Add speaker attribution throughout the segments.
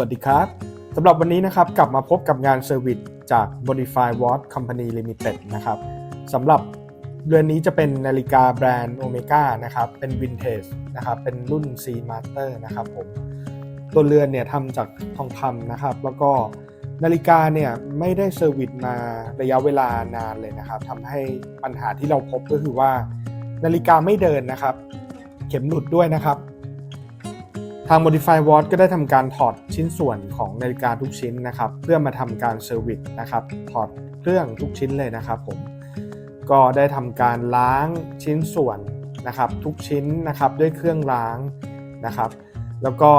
Speaker 1: สวัสดีครับ สำหรับวันนี้นะครับกลับมาพบกับงานเซอร์วิสจาก Modify Watch Company Limited นะครับสำหรับเรือนนี้จะเป็นนาฬิกาแบรนด์ Omega นะครับเป็นวินเทจนะครับเป็นรุ่น C Master นะครับผมตัวเรือนเนี่ยทำจากทองคำนะครับ แล้วก็นาฬิกาเนี่ยไม่ได้เซอร์วิสมาระยะเวลานานเลยนะครับทำให้ปัญหาที่เราพบก็คือว่า นาฬิกาไม่เดินนะครับ เข็มหลุดด้วยนะครับ ทาง Modify Watch ก็ได้ทำการถอดชิ้นส่วนของนาฬิกาทุกชิ้นนะครับ เพื่อมาทำการเซอร์วิสนะครับ ถอดเครื่องทุกชิ้นเลยนะครับผม ก็ได้ทำการล้างชิ้นส่วนนะครับ ทุกชิ้นนะครับด้วยเครื่องล้างนะครับ แล้วก็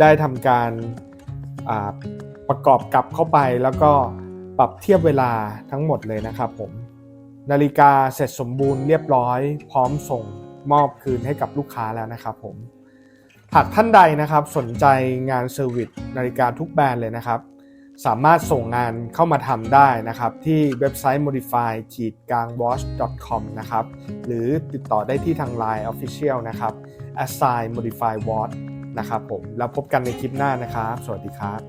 Speaker 1: ได้ทำการประกอบกลับเข้าไป แล้วก็ปรับเทียบเวลาทั้งหมดเลยนะครับผม นาฬิกาเสร็จสมบูรณ์เรียบร้อย พร้อมส่งมอบคืนให้กับลูกค้าแล้วนะครับผม หากท่านใดนะครับสนใจงานเซอร์วิสนาฬิกาทุกแบรนด์เลยนะครับ สามารถส่งงานเข้ามาทำได้นะครับ ที่เว็บไซต์ modify ขีดกลาง watch com นะครับ หรือติดต่อได้ที่ทาง Line Official นะครับ assign modify watch นะครับผม แล้วพบกันในคลิปหน้านะครับ สวัสดีครับ